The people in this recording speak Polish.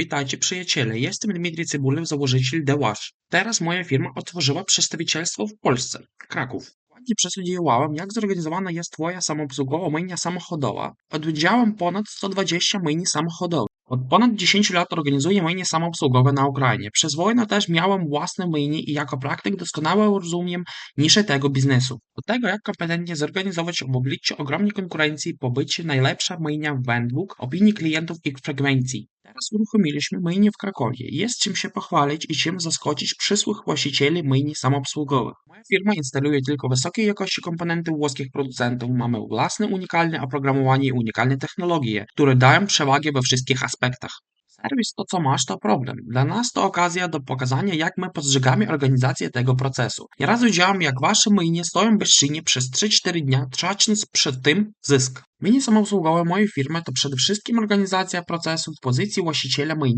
Witajcie przyjaciele, jestem Dmitrij Cybulew, założyciel The Wash. Teraz moja firma otworzyła przedstawicielstwo w Polsce, Kraków. Dokładnie przestudiowałem, jak zorganizowana jest Twoja samoobsługowa myjnia samochodowa. Odwiedziałem ponad 120 myjni samochodowych. Od ponad 10 lat organizuję myjnie samoobsługowe na Ukrainie. Przez wojnę też miałem własne myjnie i jako praktyk doskonale rozumiem niszę tego biznesu. Do tego, jak kompetentnie zorganizować w obliczu ogromnej konkurencji pobycie najlepsza myjnia według opinii klientów i frekwencji. Teraz uruchomiliśmy myjnię w Krakowie. Jest czym się pochwalić i czym zaskoczyć przyszłych właścicieli myjni samoobsługowych. Moja firma instaluje tylko wysokiej jakości komponenty włoskich producentów. Mamy własne unikalne oprogramowanie i unikalne technologie, które dają przewagę we wszystkich aspektach. Serwis to co masz to problem. Dla nas to okazja do pokazania jak my postrzegamy organizację tego procesu. Nieraz widziałem jak wasze myjnie stoją bezczynnie przez 3-4 dnia, tracąc przy tym zysk. Myjnie samoobsługowe mojej firmy to przede wszystkim organizacja procesu w pozycji właściciela myjni